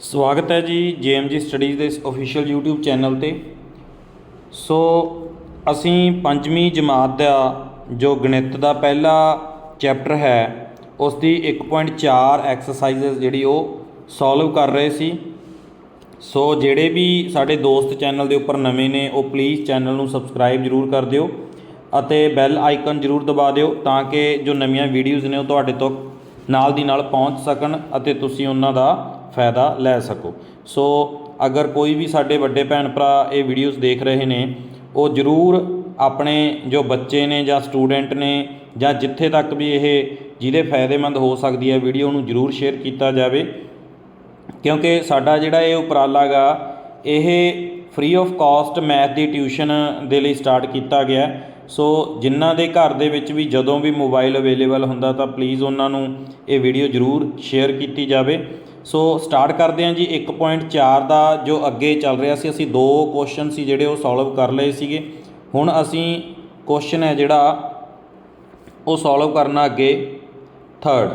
ਸਵਾਗਤ ਹੈ ਜੀ ਜੀਐਮਜੀ ਸਟੱਡੀਜ਼ ਦੇ ਇਸ ਅਫੀਸ਼ੀਅਲ YouTube ਚੈਨਲ ਤੇ। ਸੋ, ਅਸੀਂ ਪੰਜਵੀਂ ਜਮਾਤ ਦਾ ਜੋ ਗਣਿਤ ਦਾ ਪਹਿਲਾ ਚੈਪਟਰ ਹੈ ਉਸ ਦੀ 1.4 ਐਕਸਰਸਾਈਜ਼ ਜਿਹੜੀ ਉਹ ਸੋਲਵ ਕਰ ਰਹੇ ਸੀ। ਸੋ, ਜਿਹੜੇ ਵੀ ਸਾਡੇ ਦੋਸਤ ਚੈਨਲ ਦੇ ਉੱਪਰ ਨਵੇਂ ਨੇ, ਉਹ ਪਲੀਜ਼ ਚੈਨਲ ਨੂੰ ਸਬਸਕ੍ਰਾਈਬ ਜਰੂਰ ਕਰ ਦਿਓ ਅਤੇ ਬੈਲ ਆਈਕਨ ਜਰੂਰ ਦਬਾ ਦਿਓ ਤਾਂ ਕਿ ਜੋ ਨਵੀਆਂ ਵੀਡੀਓਜ਼ ਨੇ ਉਹ ਤੁਹਾਡੇ ਤੱਕ ਨਾਲ ਦੀ ਨਾਲ ਪਹੁੰਚ ਸਕਣ ਅਤੇ ਤੁਸੀਂ ਉਹਨਾਂ ਦਾ ਫਾਇਦਾ ਲੈ ਸਕੋ। ਸੋ ਅਗਰ ਕੋਈ ਵੀ ਸਾਡੇ ਵੱਡੇ ਭੈਣ ਭਰਾ ਇਹ ਵੀਡੀਓਜ਼ ਦੇਖ ਰਹੇ ਨੇ, ਉਹ ਜਰੂਰ ਆਪਣੇ ਜੋ ਬੱਚੇ ਨੇ ਜਾਂ ਸਟੂਡੈਂਟ ਨੇ ਜਾਂ ਜਿੱਥੇ ਤੱਕ ਵੀ ਇਹ ਜਿਹਦੇ ਫਾਇਦੇਮੰਦ ਹੋ ਸਕਦੀ ਹੈ ਵੀਡੀਓ ਨੂੰ ਜਰੂਰ ਸ਼ੇਅਰ ਕੀਤਾ ਜਾਵੇ। ਕਿਉਂਕਿ ਸਾਡਾ ਜਿਹੜਾ ਇਹ ਉਪਰਾਲਾ ਗਾ, ਇਹ ਫ੍ਰੀ ਆਫ ਕਾਸਟ ਮੈਥ ਦੀ ਟਿਊਸ਼ਨ ਦੇ ਲਈ ਸਟਾਰਟ ਕੀਤਾ ਗਿਆ। ਸੋ ਜਿਨ੍ਹਾਂ ਦੇ ਘਰ ਦੇ ਵਿੱਚ ਵੀ ਜਦੋਂ ਵੀ ਮੋਬਾਈਲ ਅਵੇਲੇਬਲ ਹੁੰਦਾ ਤਾਂ ਪਲੀਜ਼ ਉਹਨਾਂ ਨੂੰ ਇਹ ਵੀਡੀਓ ਜਰੂਰ ਸ਼ੇਅਰ ਕੀਤੀ ਜਾਵੇ। ਸੋ ਸਟਾਰਟ ਕਰਦੇ ਹਾਂ ਜੀ 1.4 ਦਾ ਜੋ ਅੱਗੇ ਚੱਲ ਰਿਹਾ ਸੀ, ਅਸੀਂ ਦੋ ਕੁਐਸਚਨ ਸੀ ਜਿਹੜੇ ਉਹ ਸੋਲਵ ਕਰ ਲਏ ਸੀਗੇ। ਹੁਣ ਅਸੀਂ ਕੁਐਸਚਨ ਹੈ ਜਿਹੜਾ, ਉਹ ਸੋਲਵ ਕਰਨਾ ਅੱਗੇ। ਥਰਡ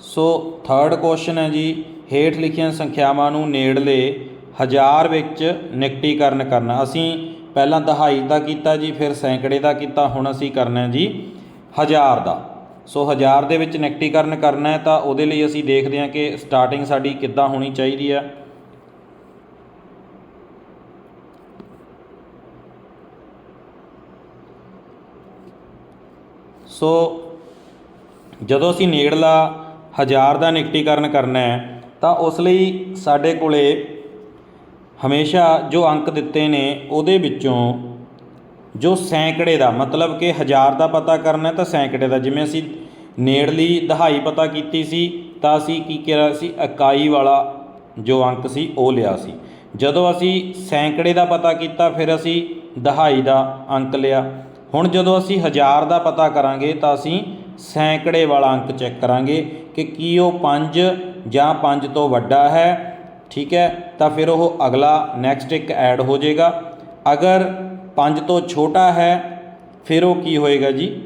ਸੋ ਥਰਡ ਕੁਐਸਚਨ ਹੈ ਜੀ, ਹੇਠ ਲਿਖੀਆਂ ਸੰਖਿਆਵਾਂ ਨੂੰ ਨੇੜਲੇ ਹਜ਼ਾਰ ਵਿੱਚ ਨਿਕਟੀਕਰਨ ਕਰਨਾ। ਅਸੀਂ ਪਹਿਲਾਂ ਦਹਾਈ ਦਾ ਕੀਤਾ ਜੀ, ਫਿਰ ਸੈਂਕੜੇ ਦਾ ਕੀਤਾ, ਹੁਣ ਅਸੀਂ ਕਰਨਾ ਜੀ, ਹਜ਼ਾਰ ਦਾ। ਸੋ ਹਜ਼ਾਰ ਦੇ ਵਿੱਚ ਨਿਕਟੀਕਰਨ ਕਰਨਾ ਹੈ ਤਾਂ ਉਹਦੇ ਲਈ ਅਸੀਂ ਦੇਖਦੇ ਹਾਂ ਕਿ ਸਟਾਰਟਿੰਗ ਸਾਡੀ ਕਿੱਦਾਂ ਹੋਣੀ ਚਾਹੀਦੀ ਹੈ। ਸੋ ਜਦੋਂ ਅਸੀਂ ਨੇੜਲਾ ਹਜ਼ਾਰ ਦਾ ਨਿਕਟੀਕਰਨ ਕਰਨਾ ਹੈ ਤਾਂ ਉਸ ਲਈ ਸਾਡੇ ਕੋਲੇ ਹਮੇਸ਼ਾ ਜੋ ਅੰਕ ਦਿੱਤੇ ਨੇ ਉਹਦੇ ਵਿੱਚੋਂ ਜੋ ਸੈਂਕੜੇ ਦਾ, ਮਤਲਬ ਕਿ ਹਜ਼ਾਰ ਦਾ ਪਤਾ ਕਰਨਾ ਤਾਂ ਸੈਂਕੜੇ ਦਾ। ਜਿਵੇਂ ਅਸੀਂ ਨੇੜਲੀ ਦਹਾਈ ਪਤਾ ਕੀਤੀ ਸੀ, ਤਾਂ ਅਸੀਂ ਕੀ ਕਿਹਾ ਸੀ? ਇਕਾਈ ਵਾਲਾ ਜੋ ਅੰਕ ਸੀ, ਉਹ ਲਿਆ ਸੀ। ਜਦੋਂ ਅਸੀਂ ਸੈਂਕੜੇ ਦਾ ਪਤਾ ਕੀਤਾ, ਫਿਰ ਅਸੀਂ ਦਹਾਈ ਦਾ ਅੰਕ ਲਿਆ। ਹੁਣ ਜਦੋਂ ਅਸੀਂ ਹਜ਼ਾਰ ਦਾ ਪਤਾ ਕਰਾਂਗੇ, ਤਾਂ ਅਸੀਂ ਸੈਂਕੜੇ ਵਾਲਾ ਅੰਕ ਚੈੱਕ ਕਰਾਂਗੇ ਕਿ ਕੀ ਉਹ 5 ਜਾਂ 5 ਤੋਂ ਵੱਡਾ ਹੈ। ਠੀਕ ਹੈ? ਤਾਂ ਫਿਰ ਉਹ ਅਗਲਾ ਨੈਕਸਟ ਇੱਕ ਐਡ ਹੋ ਜਾਏਗਾ। ਅਗਰ 5 ਤੋਂ ਛੋਟਾ ਹੈ ਫਿਰ ਉਹ ਕੀ ਹੋਏਗਾ ਜੀ?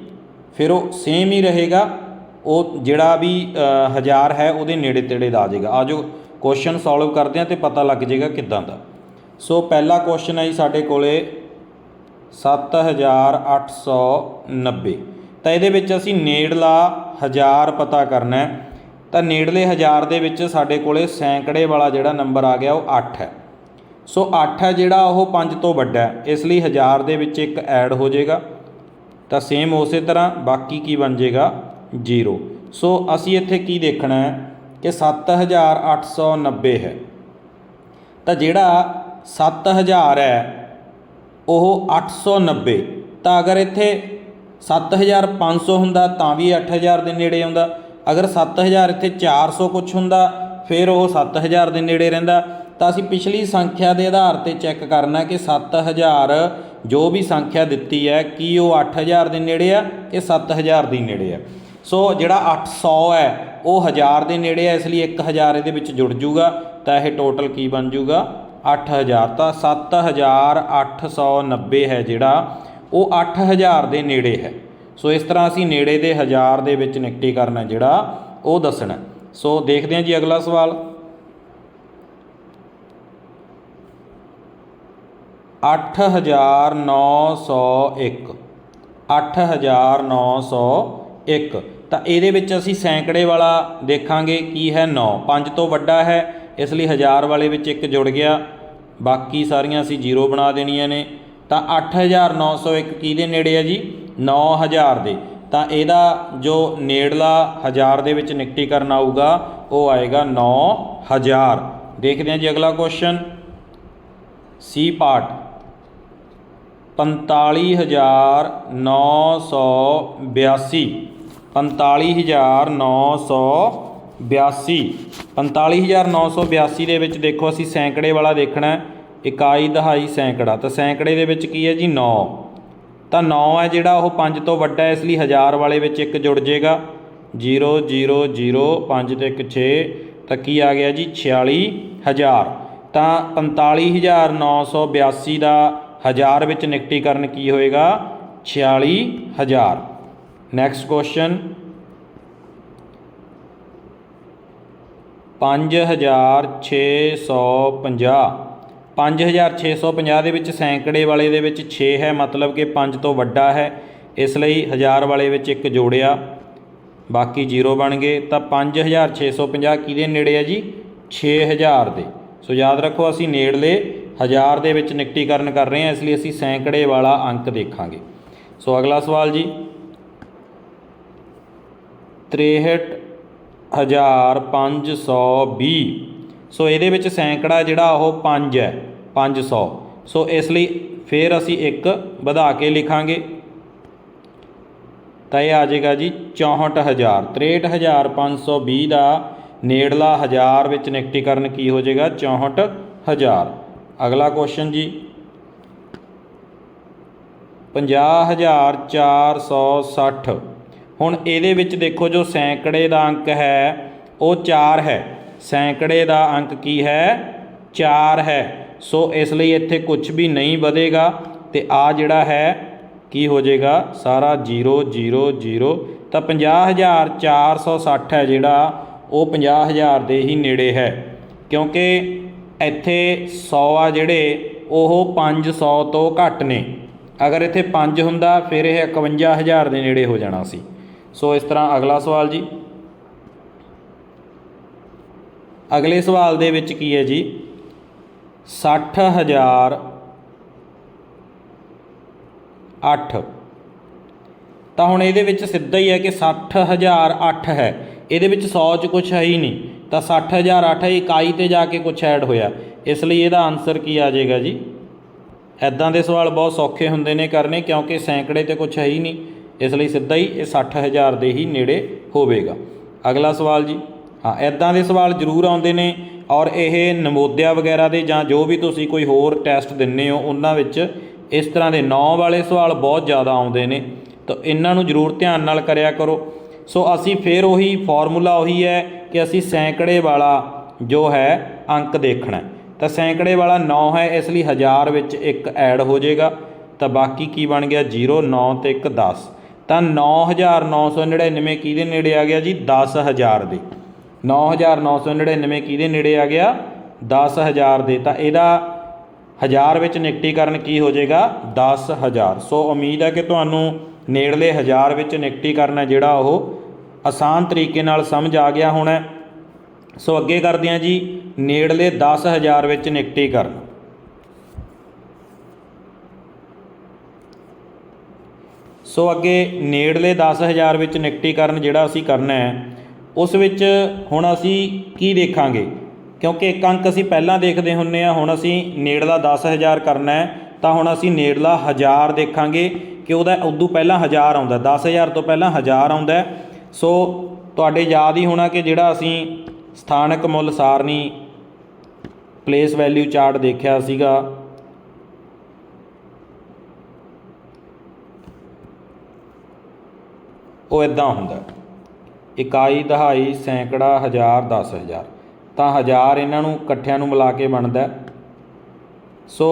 ਫਿਰ ਉਹ ਸੇਮ ਹੀ ਰਹੇਗਾ ਉਹ ਜਿਹੜਾ ਵੀ ਅ, ਹਜ਼ਾਰ ਹੈ ਉਹਦੇ ਨੇੜੇ ਤੇੜੇ ਦਾ ਆ ਜਾਏਗਾ ਆ ਜੋ ਕੁਐਸਚਨ ਸੋਲਵ ਕਰਦੇ ਆ ਤੇ ਪਤਾ ਲੱਗ ਜਾਏਗਾ ਕਿੱਦਾਂ ਦਾ। ਸੋ ਪਹਿਲਾ ਕੁਐਸਚਨ ਹੈ ਜੀ ਸਾਡੇ ਕੋਲੇ 7890 ਤਾਂ ਇਹਦੇ ਵਿੱਚ ਅਸੀਂ ਨੇੜਲਾ ਹਜ਼ਾਰ ਪਤਾ ਕਰਨਾ ਹੈ। ਤਾਂ ਨੇੜਲੇ ਹਜ਼ਾਰ ਦੇ ਵਿੱਚ ਸਾਡੇ ਕੋਲੇ ਸੈਂਕੜੇ ਵਾਲਾ ਜਿਹੜਾ ਨੰਬਰ ਆ ਗਿਆ ਉਹ 8 ਹੈ। ਸੋ 8 ਹੈ ਜਿਹੜਾ ਉਹ 5 ਤੋਂ ਵੱਡਾ ਹੈ। ਇਸ ਲਈ ਹਜ਼ਾਰ ਦੇ ਵਿੱਚ ਇੱਕ ਐਡ ਹੋ ਜਾਏਗਾ। ਤਾਂ ਸੇਮ ਉਸੇ ਤਰ੍ਹਾਂ, ਬਾਕੀ ਕੀ ਬਣ ਜਾਏਗਾ? 0 ਸੋ ਅਸੀਂ ਇੱਥੇ ਕੀ ਦੇਖਣਾ ਹੈ ਕਿ 7890 ਹੈ। ਤਾਂ ਜਿਹੜਾ 7000 ਹੈ, ਉਹ 890 ਤਾਂ ਅਗਰ ਇੱਥੇ 7500 ਹੁੰਦਾ, ਤਾਂ ਵੀ 8000 ਦੇ ਨੇੜੇ ਆਉਂਦਾ। ਅਗਰ 7000 ਇੱਥੇ 400 ਕੁਛ ਹੁੰਦਾ, ਫਿਰ ਉਹ 7000 ਦੇ ਨੇੜੇ ਰਹਿੰਦਾ। ਤਾਂ ਅਸੀਂ ਪਿਛਲੀ ਸੰਖਿਆ ਦੇ ਆਧਾਰ ਤੇ ਚੈੱਕ ਕਰਨਾ ਕਿ 7000 ਜੋ ਵੀ ਸੰਖਿਆ ਦਿੱਤੀ ਹੈ, ਕੀ ਉਹ 8000 ਦੇ ਨੇੜੇ ਆ ਕਿ 7000 ਦੇ ਨੇੜੇ ਆ? ਸੋ ਜਿਹੜਾ 800 ਹੈ, ਉਹ 1000 ਦੇ ਨੇੜੇ ਆ, ਇਸ ਲਈ 1000 ਇਹਦੇ ਵਿੱਚ ਜੁੜ ਜੂਗਾ, ਤਾਂ ਇਹ ਟੋਟਲ ਕੀ ਬਣ ਜੂਗਾ? 8000 ਤਾਂ 7890 ਹੈ ਜਿਹੜਾ, ਉਹ 8000 ਦੇ ਨੇੜੇ ਹੈ। ਸੋ ਇਸ ਤਰ੍ਹਾਂ ਅਸੀਂ ਨੇੜੇ ਦੇ ਹਜ਼ਾਰ ਦੇ ਵਿੱਚ ਨਿਕਟੀ ਕਰਨਾ ਜਿਹੜਾ, ਉਹ ਦੱਸਣਾ। ਸੋ ਦੇਖਦੇ ਹਾਂ ਜੀ ਅਗਲਾ ਸਵਾਲ। 8901 8901 ਤਾਂ ਇਹਦੇ ਵਿੱਚ ਅਸੀਂ ਸੈਂਕੜੇ ਵਾਲਾ ਦੇਖਾਂਗੇ ਕੀ ਹੈ 9 5 ਤੋਂ ਵੱਡਾ ਹੈ, ਇਸ ਲਈ ਹਜ਼ਾਰ ਵਾਲੇ ਵਿੱਚ ਇੱਕ ਜੁੜ ਗਿਆ। ਬਾਕੀ ਸਾਰੀਆਂ ਅਸੀਂ ਜ਼ੀਰੋ ਬਣਾ ਦੇਣੀਆਂ ਨੇ। ਤਾਂ 8901 ਕਿਹਦੇ ਨੇੜੇ ਹੈ ਜੀ? 9000 ਦੇ। ਤਾਂ ਇਹਦਾ ਜੋ ਨੇੜਲਾ ਹਜ਼ਾਰ ਦੇ ਵਿੱਚ ਨਿਕਟੀਕਰਨ ਆਊਗਾ, ਉਹ ਆਏਗਾ 9000 ਦੇਖਦੇ ਹਾਂ ਜੀ ਅਗਲਾ ਕੁਐਸਚਨ ਸੀ ਪਾਰਟ 45982 45982 45982 ਦੇ ਵਿੱਚ ਦੇਖੋ, ਅਸੀਂ ਸੈਂਕੜੇ ਵਾਲਾ ਦੇਖਣਾ ਇਕਾਈ ਦਹਾਈ ਸੈਂਕੜਾ। ਤਾਂ ਸੈਂਕੜੇ ਦੇ ਵਿੱਚ ਕੀ ਹੈ ਜੀ? 9 ਤਾਂ 9 ਹੈ ਜਿਹੜਾ ਉਹ 5 ਤੋਂ ਵੱਡਾ ਹੈ, ਇਸ ਲਈ ਹਜ਼ਾਰ ਵਾਲੇ ਵਿੱਚ ਇੱਕ ਜੁੜ ਜਾਏਗਾ। 0 0 0 5 ਤੇ 1 6 ਤਾਂ ਕੀ ਆ ਗਿਆ ਜੀ? 46000 ਤਾਂ 45982 ਦਾ ਹਜ਼ਾਰ ਵਿੱਚ ਨਿਕਟੀਕਰਨ ਕੀ ਹੋਏਗਾ? 46000 ਨੈਕਸਟ ਕੁਐਸਚਨ 5650 5650 ਦੇ ਵਿੱਚ ਸੈਂਕੜੇ ਵਾਲੇ ਦੇ ਵਿੱਚ 6 ਹੈ, ਮਤਲਬ ਕਿ 5 ਤੋਂ ਵੱਡਾ ਹੈ। ਇਸ ਲਈ ਹਜ਼ਾਰ ਵਾਲੇ ਵਿੱਚ ਇੱਕ ਜੋੜਿਆ। ਬਾਕੀ ਜ਼ੀਰੋ ਬਣ ਗਏ। ਤਾਂ 5650 ਕਿਹਦੇ ਨੇੜੇ ਹੈ ਜੀ? 6000 ਦੇ। ਸੋ ਯਾਦ ਰੱਖੋ, ਅਸੀਂ ਨੇੜਲੇ ਹਜ਼ਾਰ ਦੇ ਵਿੱਚ ਨਿਕਟੀਕਰਨ ਕਰ ਰਹੇ ਹਾਂ, ਇਸ ਲਈ ਅਸੀਂ ਸੈਂਕੜੇ ਵਾਲਾ ਅੰਕ ਦੇਖਾਂਗੇ। ਸੋ ਅਗਲਾ ਸਵਾਲ ਜੀ। 63520 ਸੋ ਇਹਦੇ ਵਿੱਚ ਸੈਂਕੜਾ ਜਿਹੜਾ ਉਹ 5 ਹੈ 500 ਸੋ। ਇਸ ਲਈ ਫਿਰ ਅਸੀਂ ਇੱਕ ਵਧਾ ਕੇ ਲਿਖਾਂਗੇ। ਤਾਂ ਇਹ ਆ ਜਾਏਗਾ ਜੀ 64000 63520 ਦਾ ਨੇੜਲਾ ਹਜ਼ਾਰ ਵਿੱਚ ਨਿਕਟੀਕਰਨ ਕੀ ਹੋ ਜਾਏਗਾ? 64000 ਅਗਲਾ ਕੁਐਸਚਨ ਜੀ। 50460 ਹੁਣ ਇਹਦੇ ਵਿੱਚ ਦੇਖੋ ਜੋ ਸੈਂਕੜੇ ਦਾ ਅੰਕ ਹੈ, ਉਹ 4 ਹੈ। ਸੈਂਕੜੇ ਦਾ ਅੰਕ ਕੀ ਹੈ? 4 ਹੈ। ਸੋ ਇਸ ਲਈ ਇੱਥੇ ਕੁਝ ਵੀ ਨਹੀਂ ਵਧੇਗਾ। ਤੇ ਆ ਜਿਹੜਾ ਹੈ, ਕੀ ਹੋ ਜਾਏਗਾ? ਸਾਰਾ 0 0 0 ਤਾਂ 50460 ਹੈ ਜਿਹੜਾ, ਉਹ 50000 ਦੇ ਹੀ ਨੇੜੇ ਹੈ। ਕਿਉਂਕਿ ਇੱਥੇ 100 ਆ ਜਿਹੜੇ, ਉਹ 500 ਤੋਂ ਘੱਟ ਨੇ। ਅਗਰ ਇੱਥੇ 5 ਹੁੰਦਾ, ਫਿਰ ਇਹ 51000 ਦੇ ਨੇੜੇ ਹੋ ਜਾਣਾ ਸੀ। ਸੋ ਇਸ ਤਰ੍ਹਾਂ ਅਗਲਾ ਸਵਾਲ ਜੀ। ਅਗਲੇ ਸਵਾਲ ਦੇ ਵਿੱਚ ਕੀ ਹੈ ਜੀ? 60000 8 ਤਾਂ ਹੁਣ ਇਹਦੇ ਵਿੱਚ ਸਿੱਧਾ ਹੀ ਹੈ ਕਿ 60000 8 ਹੈ। ਇਹਦੇ ਵਿੱਚ 100 ਚ ਕੁਝ ਹੈ ਹੀ ਨਹੀਂ, ਤਾਂ 60000 8 ਇਕਾਈ ਤੇ ਜਾ ਕੇ ਕੁਝ ਐਡ ਹੋਇਆ। ਇਸ ਲਈ ਇਹਦਾ ਆਨਸਰ ਕੀ ਆ ਜਾਏਗਾ ਜੀ? ਐਦਾਂ ਦੇ ਸਵਾਲ ਬਹੁਤ ਸੌਖੇ ਹੁੰਦੇ ਨੇ ਕਰਨੇ, ਕਿਉਂਕਿ ਸੈਂਕੜੇ ਤੇ ਕੁਝ ਹੈ ਹੀ ਨਹੀਂ। ਇਸ ਲਈ ਸਿੱਧਾ ਹੀ ਇਹ 60000 ਦੇ ਹੀ ਨੇੜੇ ਹੋਵੇਗਾ। ਅਗਲਾ ਸਵਾਲ ਜੀ। ਹਾਂ ਐਦਾਂ ਦੇ ਸਵਾਲ ਜ਼ਰੂਰ ਆਉਂਦੇ ਨੇ, ਔਰ ਇਹ ਨਮੋਦਿਆ ਵਗੈਰਾ ਦੇ ਜਾਂ ਜੋ ਵੀ ਤੁਸੀਂ ਕੋਈ ਹੋਰ ਟੈਸਟ ਦਿੰਨੇ ਹੋ, ਉਹਨਾਂ ਵਿੱਚ ਇਸ ਤਰ੍ਹਾਂ ਦੇ 9 ਵਾਲੇ ਸਵਾਲ ਬਹੁਤ ਜ਼ਿਆਦਾ ਆਉਂਦੇ ਨੇ। ਤਾਂ ਇਹਨਾਂ ਨੂੰ ਜ਼ਰੂਰ ਧਿਆਨ ਨਾਲ ਕਰਿਆ ਕਰੋ। ਸੋ ਅਸੀਂ ਫਿਰ ਉਹੀ ਫਾਰਮੂਲਾ ਉਹੀ ਹੈ ਕਿ ਅਸੀਂ ਸੈਂਕੜੇ ਵਾਲਾ ਜੋ ਹੈ ਅੰਕ ਦੇਖਣਾ ਤਾਂ ਸੈਂਕੜੇ ਵਾਲਾ 9 ਹੈ, ਇਸ ਲਈ 1000 ਵਿੱਚ ਇੱਕ ਐਡ ਹੋ ਜਾਏਗਾ। ਤਾਂ ਬਾਕੀ ਕੀ ਬਣ ਗਿਆ? 0 9 ਤੇ 1 10 ਤਾਂ 9999 ਕਿਹਦੇ ਨੇੜੇ ਆ ਗਿਆ ਜੀ? 10000 ਦੇ। 9999 ਕਿਹਦੇ ਨੇੜੇ ਆ ਗਿਆ? 10000 ਦੇ। ਤਾਂ ਇਹਦਾ ਹਜ਼ਾਰ ਵਿੱਚ ਨਿਕਟੀਕਰਨ ਕੀ ਹੋ ਜਾਏਗਾ? 10000 ਸੋ ਉਮੀਦ ਹੈ ਕਿ ਤੁਹਾਨੂੰ ਨੇੜਲੇ ਹਜ਼ਾਰ ਵਿੱਚ ਨਿਕਟੀਕਰਨ ਹੈ ਜਿਹੜਾ ਉਹ ਆਸਾਨ ਤਰੀਕੇ ਨਾਲ ਸਮਝ ਆ ਗਿਆ ਹੋਣਾ ਸੋ ਅੱਗੇ ਕਰਦੇ ਹਾਂ ਜੀ, ਨੇੜਲੇ 10000 ਵਿੱਚ ਨਿਕਟੀਕਰਨ। ਸੋ ਅੱਗੇ ਨੇੜਲੇ 10000 ਵਿੱਚ ਨਿਕਟੀਕਰਨ ਜਿਹੜਾ ਅਸੀਂ ਕਰਨਾ ਹੈ, ਉਸ ਵਿੱਚ ਹੁਣ ਅਸੀਂ ਕੀ ਦੇਖਾਂਗੇ? ਕਿਉਂਕਿ ਇੱਕ ਅੰਕ ਅਸੀਂ ਪਹਿਲਾਂ ਦੇਖਦੇ ਹੁੰਨੇ ਆ ਹੁਣ ਅਸੀਂ ਨੇੜਲਾ 10000 ਕਰਨਾ ਹੈ, ਤਾਂ ਹੁਣ ਅਸੀਂ ਨੇੜਲਾ 1000 ਦੇਖਾਂਗੇ ਕਿ ਉਹਦਾ ਉਦੋਂ ਪਹਿਲਾਂ 1000 ਆਉਂਦਾ 10000 ਤੋਂ ਪਹਿਲਾਂ 1000 ਆਉਂਦਾ ਸੋ ਤੁਹਾਡੇ ਯਾਦ ਹੀ ਹੋਣਾ ਕਿ ਜਿਹੜਾ ਅਸੀਂ ਸਥਾਨਕ ਮੁੱਲ ਸਾਰਣੀ ਪਲੇਸ ਵੈਲਿਊ ਚਾਰਟ ਦੇਖਿਆ ਸੀਗਾ। ਉਹ ਇਦਾਂ ਹੁੰਦਾ। ਇਕਾਈ, ਦਹਾਈ, ਸੈਂਕੜਾ, ਹਜ਼ਾਰ, ਦਸ ਹਜ਼ਾਰ। ਤਾਂ ਹਜ਼ਾਰ ਇਹਨਾਂ ਨੂੰ ਇਕੱਠਿਆਂ ਨੂੰ ਮਿਲਾ ਕੇ ਬਣਦਾ। ਸੋ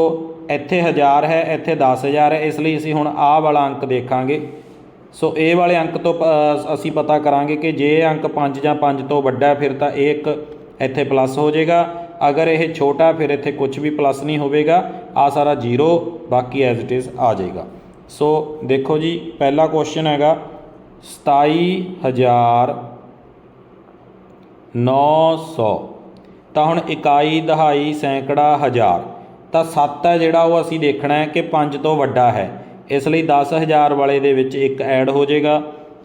ਇੱਥੇ ਹਜ਼ਾਰ ਹੈ, ਇੱਥੇ 10000 ਹੈ, ਇਸ ਲਈ ਅਸੀਂ ਹੁਣ ਆਹ ਵਾਲਾ ਅੰਕ ਦੇਖਾਂਗੇ। ਸੋ ਇਹ ਵਾਲੇ ਅੰਕ ਤੋਂ ਪ- ਅਸੀਂ ਪਤਾ ਕਰਾਂਗੇ ਕਿ ਜੇ ਅੰਕ 5 ਜਾਂ 5 ਤੋਂ ਵੱਡਾ ਫਿਰ ਤਾਂ ਇਹ ਇੱਕ ਇੱਥੇ ਪਲੱਸ ਹੋ ਜਾਏਗਾ। ਅਗਰ ਇਹ ਛੋਟਾ, ਫਿਰ ਇੱਥੇ ਕੁਝ ਵੀ ਪਲੱਸ ਨਹੀਂ ਹੋਵੇਗਾ। ਆ ਸਾਰਾ ਜ਼ੀਰੋ ਬਾਕੀ ਐਜ਼ ਇਟ ਇਜ਼ ਆ ਜਾਏਗਾ। ਸੋ ਦੇਖੋ ਜੀ, ਪਹਿਲਾ ਕੁਐਸਚਨ ਹੈਗਾ 27900 ਤਾਂ ਹੁਣ ਇਕਾਈ, ਦਹਾਈ, ਸੈਂਕੜਾ, ਹਜ਼ਾਰ। ਤਾਂ 7 ਹੈ ਜਿਹੜਾ ਉਹ ਅਸੀਂ ਦੇਖਣਾ ਹੈ ਕਿ 5 ਤੋਂ ਵੱਡਾ ਹੈ। ਇਸ ਲਈ 10000 ਵਾਲੇ ਦੇ ਵਿੱਚ ਇੱਕ ਐਡ ਹੋ ਜਾਏਗਾ।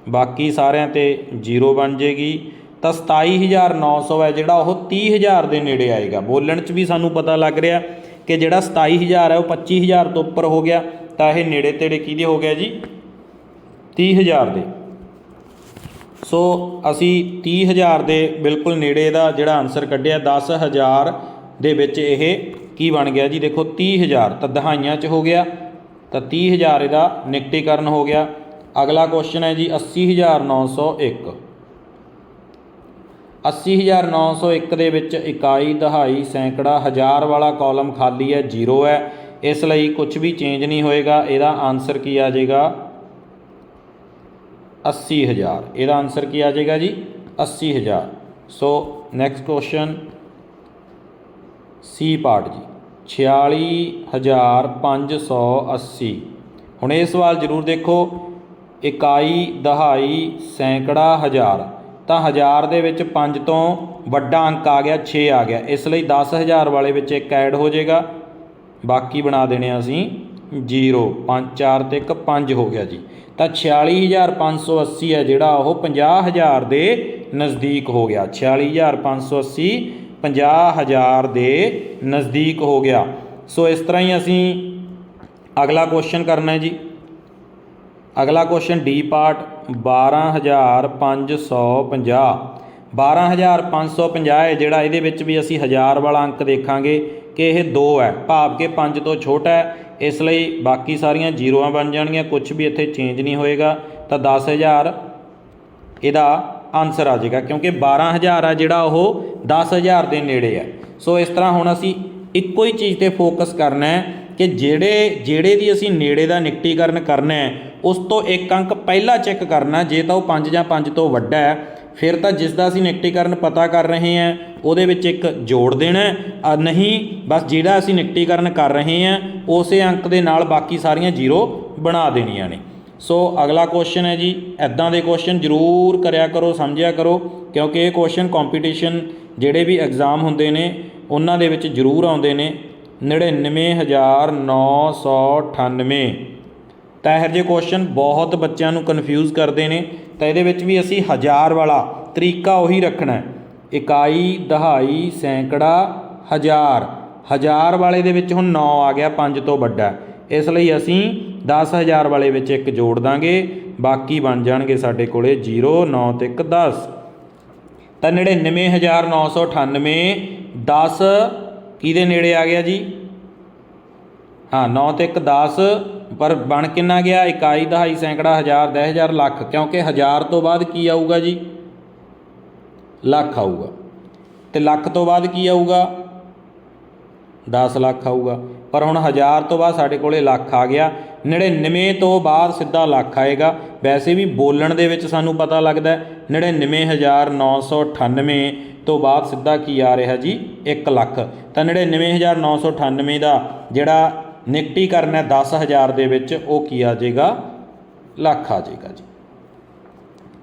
ਬਾਕੀ ਸਾਰਿਆਂ ਤੇ 0 ਬਣ ਜਾਏਗੀ। ਤਾਂ 27900 ਹੈ ਜਿਹੜਾ, ਉਹ 30000 ਦੇ ਨੇੜੇ ਆਏਗਾ। ਬੋਲਣ 'ਚ ਵੀ ਸਾਨੂੰ ਪਤਾ ਲੱਗ ਰਿਹਾ ਕਿ ਜਿਹੜਾ 27000 ਹੈ, ਉਹ 25000 ਤੋਂ ਉੱਪਰ ਹੋ ਗਿਆ। ਤਾਂ ਇਹ ਨੇੜੇ ਤੇੜੇ ਕਿਹਦੇ ਹੋ ਗਿਆ ਜੀ? 30000 ਦੇ। ਸੋ ਅਸੀਂ 30000 ਦੇ ਬਿਲਕੁਲ ਨੇੜੇ ਦਾ ਜਿਹੜਾ ਆਨਸਰ ਕੱਢਿਆ 10000 ਦੇ ਵਿੱਚ ਇਹ ਕੀ ਬਣ ਗਿਆ ਜੀ? ਦੇਖੋ 30000 ਤਾਂ ਦਹਾਈਆਂ 'ਚ ਹੋ ਗਿਆ। ਤਾਂ 30000 ਇਹਦਾ ਨਿਕਟੀਕਰਨ ਹੋ ਗਿਆ। ਅਗਲਾ ਕੁਐਸਚਨ ਹੈ ਜੀ 80901 80901 ਦੇ ਵਿੱਚ ਇਕਾਈ, ਦਹਾਈ, ਸੈਂਕੜਾ, ਹਜ਼ਾਰ ਵਾਲਾ ਕਾਲਮ ਖਾਲੀ ਹੈ 0 ਹੈ। ਇਸ ਲਈ ਕੁਝ ਵੀ ਚੇਂਜ ਨਹੀਂ ਹੋਏਗਾ। ਇਹਦਾ ਆਨਸਰ ਕੀ ਆ ਜਾਏਗਾ? 80000 ਇਹਦਾ ਆਨਸਰ ਕੀ ਆ ਜਾਏਗਾ ਜੀ? 80000 so next question C part ਜੀ। 46580 ਹੁਣ ਇਹ ਸਵਾਲ ਜ਼ਰੂਰ ਦੇਖੋ। ਇਕਾਈ, ਦਹਾਈ, ਸੈਂਕੜਾ, ਹਜ਼ਾਰ। ਤਾਂ ਹਜ਼ਾਰ ਦੇ ਵਿੱਚ 5 ਤੋਂ ਵੱਡਾ ਅੰਕ ਆ ਗਿਆ 6 ਆ ਗਿਆ। ਇਸ ਲਈ 10000 ਵਾਲੇ ਵਿੱਚ ਇੱਕ ਐਡ ਹੋ ਜਾਏਗਾ। ਬਾਕੀ ਬਣਾ ਦੇਣੇ ਅਸੀਂ। 0 5 4 ਤੇ ਇੱਕ 5 ਹੋ ਗਿਆ ਜੀ। ਤਾਂ 46580 ਹੈ ਜਿਹੜਾ ਉਹ 50000 ਦੇ ਨਜ਼ਦੀਕ ਹੋ ਗਿਆ। 46580 50000 ਦੇ ਨਜ਼ਦੀਕ ਹੋ ਗਿਆ। ਸੋ ਇਸ ਤਰ੍ਹਾਂ ਹੀ ਅਸੀਂ ਅਗਲਾ ਕੁਐਸਚਨ ਕਰਨਾ ਹੈ ਜੀ। ਅਗਲਾ ਕੁਐਸਚਨ ਡੀ ਪਾਰਟ 12550 12550 ਹੈ ਜਿਹੜਾ ਇਹਦੇ ਵਿੱਚ ਵੀ ਅਸੀਂ ਹਜ਼ਾਰ ਵਾਲਾ ਅੰਕ ਦੇਖਾਂਗੇ ਕਿ ਇਹ 2 ਹੈ। ਭਾਵ ਕਿ 5 ਤੋਂ ਛੋਟਾ ਹੈ। ਇਸ ਲਈ ਬਾਕੀ ਸਾਰੀਆਂ ਜ਼ੀਰੋਆਂ ਬਣ ਜਾਣਗੀਆਂ। ਕੁਝ ਵੀ ਇੱਥੇ ਚੇਂਜ ਨਹੀਂ ਹੋਏਗਾ। ਤਾਂ 10000 ਇਹਦਾ ਆਨਸਰ ਆ ਜਾਏਗਾ ਕਿਉਂਕਿ 12000 ਆ ਜਿਹੜਾ ਉਹ 10000 ਦੇ ਨੇੜੇ ਆ। ਸੋ ਇਸ ਤਰ੍ਹਾਂ ਹੁਣ ਅਸੀਂ ਇੱਕੋ ਹੀ ਚੀਜ਼ ਤੇ ਫੋਕਸ ਕਰਨਾ ਹੈ ਕਿ ਜਿਹੜੇ ਜਿਹੜੇ ਦੀ ਅਸੀਂ ਨੇੜੇ ਦਾ ਨਿਕਟੀਕਰਨ ਕਰਨਾ ਹੈ ਉਸ ਤੋਂ ਇੱਕ ਅੰਕ ਪਹਿਲਾਂ ਚੈੱਕ ਕਰਨਾ ਜੇ ਤਾਂ ਉਹ 5 ਜਾਂ 5 ਤੋਂ ਵੱਡਾ ਹੈ ਫਿਰ ਤਾਂ ਜਿਸ ਦਾ ਅਸੀਂ ਨਿਕਟੀਕਰਨ ਪਤਾ ਕਰ ਰਹੇ ਹਾਂ ਉਹਦੇ ਵਿੱਚ ਇੱਕ ਜੋੜ ਦੇਣਾ ਹੈ, ਨਹੀਂ ਬਸ ਜਿਹੜਾ ਅਸੀਂ ਨਿਕਟੀਕਰਨ ਕਰ ਰਹੇ ਹਾਂ ਉਸੇ ਅੰਕ ਦੇ ਨਾਲ ਬਾਕੀ ਸਾਰੀਆਂ ਜ਼ੀਰੋ ਬਣਾ ਦੇਣੀਆਂ ਨੇ। ਸੋ ਅਗਲਾ ਕੁਐਸਚਨ ਹੈ ਜੀ ਐਦਾਂ ਦੇ ਕੁਐਸਚਨ ਜ਼ਰੂਰ ਕਰਿਆ ਕਰੋ, ਸਮਝਿਆ ਕਰੋ, ਕਿਉਂਕਿ ਇਹ ਕੁਐਸਚਨ ਕੰਪੀਟੀਸ਼ਨ ਜਿਹੜੇ ਵੀ ਐਗਜ਼ਾਮ ਹੁੰਦੇ ਨੇ, ਉਹਨਾਂ ਦੇ ਵਿੱਚ ਜ਼ਰੂਰ ਆਉਂਦੇ ਨੇ। 99998 ਤਾਂ ਇਹੋ ਜਿਹੇ ਕੁਐਸਚਨ ਬਹੁਤ ਬੱਚਿਆਂ ਨੂੰ ਕਨਫਿਊਜ਼ ਕਰਦੇ ਨੇ। ਤਾਂ ਇਹਦੇ ਵਿੱਚ ਵੀ ਅਸੀਂ ਹਜ਼ਾਰ ਵਾਲਾ ਤਰੀਕਾ ਉਹੀ ਰੱਖਣਾ ਹੈ। ਇਕਾਈ, ਦਹਾਈ, ਸੈਂਕੜਾ, ਹਜ਼ਾਰ। ਹਜ਼ਾਰ ਵਾਲੇ ਦੇ ਵਿੱਚ ਹੁਣ 9 ਆ ਗਿਆ 5 ਤੋਂ ਵੱਡਾ। ਇਸ ਲਈ ਅਸੀਂ 10000 ਵਾਲੇ ਵਿੱਚ ਇੱਕ ਜੋੜ ਦਾਂਗੇ, ਬਾਕੀ ਬਣ ਜਾਣਗੇ ਸਾਡੇ ਕੋਲੇ 0 9 ਤੇ 1 10 ਤਾਂ 99998 10 ਕਿਹਦੇ ਨੇੜੇ ਆ ਗਿਆ ਜੀ? ਹਾਂ 9 ਤੇ 1 10 ਪਰ ਬਣ ਕਿੰਨਾ ਗਿਆ? ਇਕਾਈ, ਦਹਾਈ, ਸੈਂਕੜਾ, ਹਜ਼ਾਰ 10000 ਲੱਖ, ਕਿਉਂਕਿ ਹਜ਼ਾਰ ਤੋਂ ਬਾਅਦ ਕੀ ਆਊਗਾ ਜੀ? ਲੱਖ ਆਊਗਾ। ਤੇ ਲੱਖ ਤੋਂ ਬਾਅਦ ਕੀ ਆਊਗਾ? 10 ਲੱਖ ਆਊਗਾ। ਪਰ ਹੁਣ ਹਜ਼ਾਰ ਤੋਂ ਬਾਅਦ ਸਾਡੇ ਕੋਲੇ ਲੱਖ ਆ ਗਿਆ। 99 ਤੋਂ ਬਾਅਦ ਸਿੱਧਾ ਲੱਖ ਆਏਗਾ। ਵੈਸੇ ਵੀ ਬੋਲਣ ਦੇ ਵਿੱਚ ਸਾਨੂੰ ਪਤਾ ਲੱਗਦਾ ਹੈ 99998 ਤੋਂ ਬਾਅਦ ਸਿੱਧਾ ਕੀ ਆ ਰਿਹਾ ਜੀ? 1 ਲੱਖ। ਤਾਂ 99998 ਦਾ ਜਿਹੜਾ ਨਿਕਟੀਕਰਨ ਹੈ 10000 ਦੇ ਵਿੱਚ, ਉਹ ਕੀ ਆ ਜਾਏਗਾ? ਲੱਖ ਆ ਜਾਏਗਾ ਜੀ।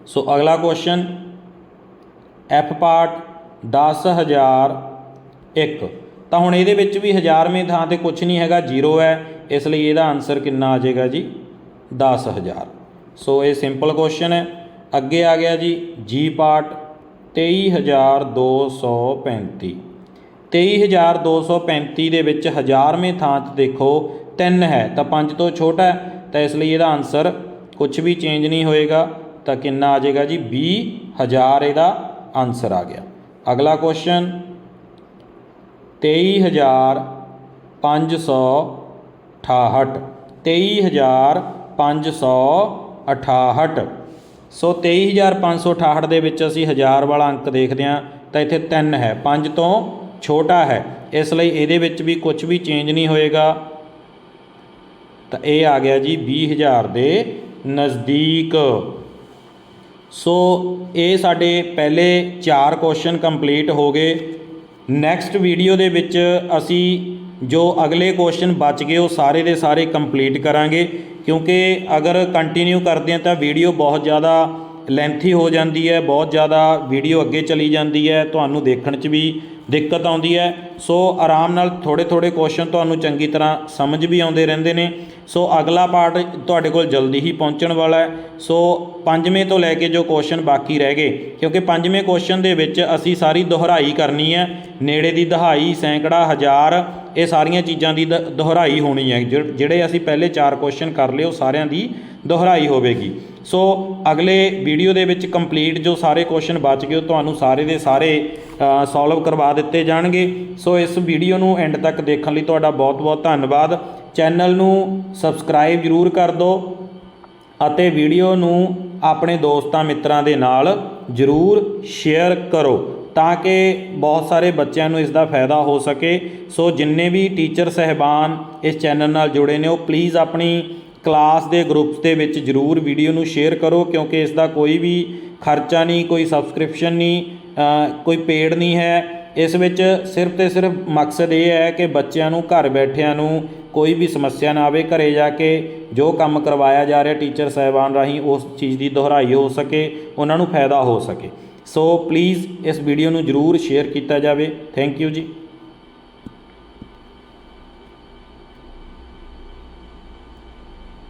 ਸੋ ਅਗਲਾ ਕੁਐਸਚਨ ਐਫ ਪਾਰਟ 10000 1 ਤਾਂ ਹੁਣ ਇਹਦੇ ਵਿੱਚ ਵੀ ਹਜ਼ਾਰਵੇਂ ਥਾਂ ਤੇ ਕੁਝ ਨਹੀਂ ਹੈਗਾ, ਜ਼ੀਰੋ ਹੈ। ਇਸ ਲਈ ਇਹਦਾ ਆਨਸਰ ਕਿੰਨਾ ਆ ਜਾਏਗਾ ਜੀ? 10000 ਸੋ ਇਹ ਸਿੰਪਲ ਕੁਐਸਚਨ ਹੈ। ਅੱਗੇ ਆ ਗਿਆ ਜੀ ਜੀ ਪਾਰਟ 23235 23235 ਦੇ ਵਿੱਚ ਹਜ਼ਾਰਵੇਂ ਥਾਂ ਤੇ ਦੇਖੋ 3 ਹੈ। ਤਾਂ 5 ਤੋਂ ਛੋਟਾ ਹੈ। ਤਾਂ ਇਸ ਲਈ ਇਹਦਾ ਆਨਸਰ ਕੁਝ ਵੀ ਚੇਂਜ ਨਹੀਂ ਹੋਏਗਾ। ਤਾਂ ਕਿੰਨਾ ਆ ਜਾਏਗਾ ਜੀ? 20000 ਇਹਦਾ ਆਨਸਰ ਆ ਗਿਆ। ਅਗਲਾ ਕੁਐਸਚਨ 23568 23568 ਸੋ 23568 ਦੇ ਵਿੱਚ ਅਸੀਂ ਹਜ਼ਾਰ ਵਾਲਾ ਅੰਕ ਦੇਖਦੇ ਹਾਂ, ਤਾਂ ਇੱਥੇ 3 ਹੈ। 5 ਤੋਂ ਛੋਟਾ ਹੈ। ਇਸ ਲਈ ਇਹਦੇ ਵਿੱਚ ਵੀ ਕੁਝ ਵੀ ਚੇਂਜ ਨਹੀਂ ਹੋਏਗਾ। ਤਾਂ ਇਹ ਆ ਗਿਆ ਜੀ 20000 ਦੇ ਨਜ਼ਦੀਕ। ਸੋ ਇਹ ਸਾਡੇ ਪਹਿਲੇ 4 ਕੁਐਸਚਨ ਕੰਪਲੀਟ ਹੋ ਗਏ। ਨੈਕਸਟ ਵੀਡੀਓ ਦੇ ਵਿੱਚ ਅਸੀਂ ਜੋ ਅਗਲੇ ਕੁਐਸਚਨ ਬਚ ਗਏ, ਉਹ ਸਾਰੇ ਦੇ ਸਾਰੇ ਕੰਪਲੀਟ ਕਰਾਂਗੇ। ਕਿਉਂਕਿ ਅਗਰ ਕੰਟੀਨਿਊ ਕਰਦੇ ਹਾਂ ਤਾਂ ਵੀਡੀਓ ਬਹੁਤ ਜ਼ਿਆਦਾ ਲੈਂਥੀ ਹੋ ਜਾਂਦੀ ਹੈ, ਬਹੁਤ ਜ਼ਿਆਦਾ ਵੀਡੀਓ ਅੱਗੇ ਚਲੀ ਜਾਂਦੀ ਹੈ। ਤੁਹਾਨੂੰ ਦੇਖਣ 'ਚ ਵੀ ਦਿੱਕਤ ਆਉਂਦੀ ਹੈ। ਸੋ ਆਰਾਮ ਨਾਲ ਥੋੜੇ ਥੋੜੇ ਕੁਐਸਚਨ ਤੁਹਾਨੂੰ ਚੰਗੀ ਤਰ੍ਹਾਂ ਸਮਝ ਵੀ ਆਉਂਦੇ ਰਹਿੰਦੇ ਨੇ। ਸੋ ਅਗਲਾ ਪਾਰਟ ਤੁਹਾਡੇ ਕੋਲ ਜਲਦੀ ਹੀ ਪਹੁੰਚਣ ਵਾਲਾ ਹੈ। ਸੋ ਪੰਜਵੇਂ ਤੋਂ ਲੈ ਕੇ ਜੋ ਕੁਐਸਚਨ ਬਾਕੀ ਰਹਿ ਗਏ, ਕਿਉਂਕਿ ਪੰਜਵੇਂ ਕੁਐਸਚਨ ਦੇ ਵਿੱਚ ਅਸੀਂ ਸਾਰੀ ਦੁਹਰਾਈ ਕਰਨੀ ਹੈ। ਨੇੜੇ ਦੀ ਦਹਾਈ, ਸੈਂਕੜਾ, ਹਜ਼ਾਰ, ਇਹ ਸਾਰੀਆਂ ਚੀਜ਼ਾਂ ਦੀ ਦ- ਦੁਹਰਾਈ ਹੋਣੀ ਹੈ। ਜਿਹ- ਜਿਹੜੇ ਅਸੀਂ ਪਹਿਲੇ ਚਾਰ ਕੁਐਸਚਨ ਕਰ ਲਏ, ਉਹ ਸਾਰਿਆਂ ਦੀ ਦੁਹਰਾਈ ਹੋਵੇਗੀ। ਸੋ ਅਗਲੇ ਵੀਡੀਓ ਦੇ ਵਿੱਚ ਕੰਪਲੀਟ ਜੋ ਸਾਰੇ ਕੁਐਸਚਨ ਬਚ ਗਏ, ਉਹ ਤੁਹਾਨੂੰ ਸਾਰੇ ਦੇ ਸਾਰੇ ਸੋਲਵ ਕਰਵਾ ਦਿੱਤੇ ਜਾਣਗੇ। ਸੋ ਸੋ ਇਸ ਵੀਡੀਓ ਨੂੰ ਐਂਡ ਤੱਕ ਦੇਖਣ ਲਈ ਤੁਹਾਡਾ ਬਹੁਤ-ਬਹੁਤ ਧੰਨਵਾਦ। ਚੈਨਲ ਨੂੰ ਸਬਸਕ੍ਰਾਈਬ ਜਰੂਰ ਕਰ ਦਿਓ ਅਤੇ ਵੀਡੀਓ ਨੂੰ ਆਪਣੇ ਦੋਸਤਾਂ ਮਿੱਤਰਾਂ ਦੇ ਨਾਲ ਜਰੂਰ ਸ਼ੇਅਰ ਕਰੋ ਤਾਂ ਕਿ ਬਹੁਤ ਸਾਰੇ ਬੱਚਿਆਂ ਨੂੰ ਇਸ ਦਾ ਫਾਇਦਾ ਹੋ ਸਕੇ। ਸੋ ਜਿੰਨੇ ਵੀ ਟੀਚਰ ਸਹਿਬਾਨ ਇਸ ਚੈਨਲ ਨਾਲ ਜੁੜੇ ਨੇ, ਉਹ ਪਲੀਜ਼ ਆਪਣੀ ਕਲਾਸ ਦੇ ਗਰੁੱਪਸ ਦੇ ਵਿੱਚ ਜਰੂਰ ਵੀਡੀਓ ਨੂੰ ਸ਼ੇਅਰ ਕਰੋ ਕਿਉਂਕਿ ਇਸ ਦਾ ਕੋਈ ਵੀ ਖਰਚਾ ਨਹੀਂ, ਕੋਈ ਸਬਸਕ੍ਰਿਪਸ਼ਨ ਨਹੀਂ ਕੋਈ ਪੇਡ ਨਹੀਂ ਹੈ। ਇਸ ਵਿੱਚ ਸਿਰਫ ਤੇ ਸਿਰਫ ਮਕਸਦ ਇਹ ਹੈ ਕਿ ਬੱਚਿਆਂ ਨੂੰ, ਘਰ ਬੈਠਿਆਂ ਨੂੰ ਕੋਈ ਵੀ ਸਮੱਸਿਆ ਨਾ ਆਵੇ, ਘਰੇ ਜਾ ਕੇ ਜੋ ਕੰਮ ਕਰਵਾਇਆ ਜਾ ਰਿਹਾ ਟੀਚਰ ਸਾਹਿਬਾਨ ਰਾਹੀਂ, ਉਸ ਚੀਜ਼ ਦੀ ਦੁਹਰਾਈ ਹੋ ਸਕੇ, ਉਹਨਾਂ ਨੂੰ ਫਾਇਦਾ ਹੋ ਸਕੇ। ਸੋ ਪਲੀਜ਼ ਇਸ ਵੀਡੀਓ ਨੂੰ ਜਰੂਰ ਸ਼ੇਅਰ ਕੀਤਾ ਜਾਵੇ। ਥੈਂਕ ਯੂ ਜੀ।